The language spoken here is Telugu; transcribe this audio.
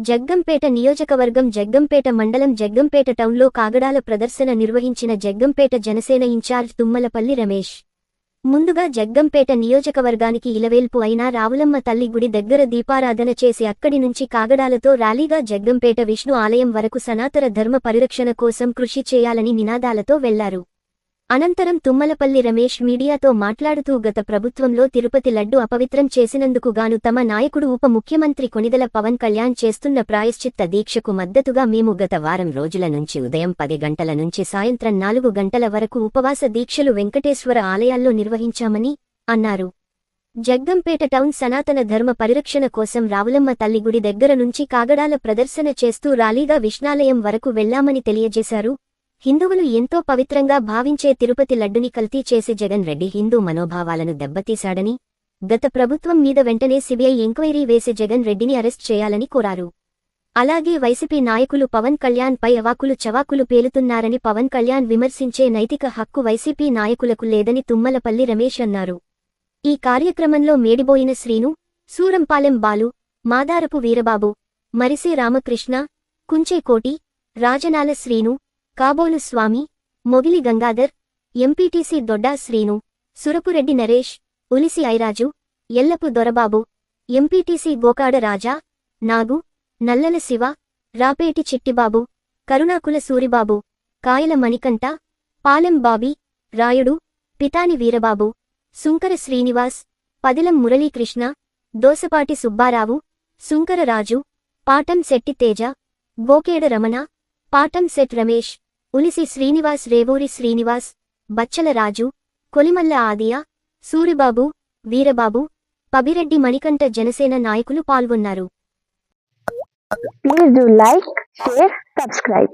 జగ్గంపేట నియోజకవర్గం జగ్గంపేట మండలం జగ్గంపేట టౌన్లో కాగడాల ప్రదర్శన నిర్వహించిన జగ్గంపేట జనసేన ఇన్ఛార్జ్ తుమ్మలపల్లి రమేష్. ముందుగా జగ్గంపేట నియోజకవర్గానికి ఇలవేల్పు అయిన రావులమ్మ తల్లి గుడి దగ్గర దీపారాధన చేసి అక్కడి నుంచి కాగడాలతో ర్యాలీగా జగ్గంపేట విష్ణు ఆలయం వరకు సనాతన ధర్మ పరిరక్షణ కోసం కృషి చేయాలని నినాదాలతో వెళ్ళారు. అనంతరం తుమ్మలపల్లి రమేష్ మీడియాతో మాట్లాడుతూ గత ప్రభుత్వంలో తిరుపతి లడ్డు అపవిత్రం చేసినందుకు గాను తమ నాయకుడు ఉప ముఖ్యమంత్రి కొనిదల పవన్ కళ్యాణ్ చేస్తున్న ప్రాయశ్చిత్త దీక్షకు మద్దతుగా మేము గత వారం రోజుల నుంచి ఉదయం పది గంటల నుంచి సాయంత్రం నాలుగు గంటల వరకు ఉపవాస దీక్షలు వెంకటేశ్వర ఆలయాల్లో నిర్వహించామని అన్నారు. జగ్గంపేట టౌన్ సనాతన ధర్మ పరిరక్షణ కోసం రావులమ్మ తల్లి గుడి దగ్గర నుంచి కాగడాల ప్రదర్శన చేస్తూ ర్యాలీగా విష్ణాలయం వరకు వెళ్ళామని తెలియజేశారు. హిందువులు ఎంతో పవిత్రంగా భావించే తిరుపతి లడ్డుని కల్తీ చేసి జగన్ రెడ్డి హిందూ మనోభావాలను దెబ్బతీశాడని గత ప్రభుత్వం మీద వెంటనే సిబిఐ ఎంక్వైరీ వేసి జగన్ రెడ్డిని అరెస్ట్ చేయాలని కోరారు. అలాగే వైసీపీ నాయకులు పవన్ కళ్యాణ్ పై అవాకులు చవాకులు పేలుతున్నారని పవన్ కళ్యాణ్ విమర్శించే నైతిక హక్కు వైసీపీ నాయకులకు లేదని తుమ్మలపల్లి రమేష్ అన్నారు. ఈ కార్యక్రమంలో మేడిబోయిన శ్రీను సూరంపాలెం బాలు మాదారపు వీరబాబు మరిసే రామకృష్ణ కుంచేకోటి రాజనాల శ్రీను కాబోలు స్వామి మొగిలి గంగాధర్ ఎంపీటీసీ దొడ్డా శ్రీను సురపురెడ్డి నరేష్ ఉలిసి ఐరాజు ఎల్లపు దొరబాబు ఎంపీటీసీ గోకాడ రాజా నాగు నల్లల శివ రాపేటి చిట్టిబాబు కరుణాకుల సూరిబాబు కాయల మణికంఠ పాలెం బాబీ రాయుడు పితాని వీరబాబు సుంకర శ్రీనివాస్ పదిలం మురళీకృష్ణ దోసపాటి సుబ్బారావు సుంకర రాజు పాటం శెట్టి తేజ గోకేడ రమణ పాటం సెట్ రమేష్ ఉలిసి శ్రీనివాస్ రేవూరి శ్రీనివాస్ బచ్చల రాజు కొలిమల్ల ఆదియ సూరిబాబు వీరబాబు పబిరెడ్డి మణికంఠ జనసేన నాయకులు పాల్గొన్నారు. Please do like share subscribe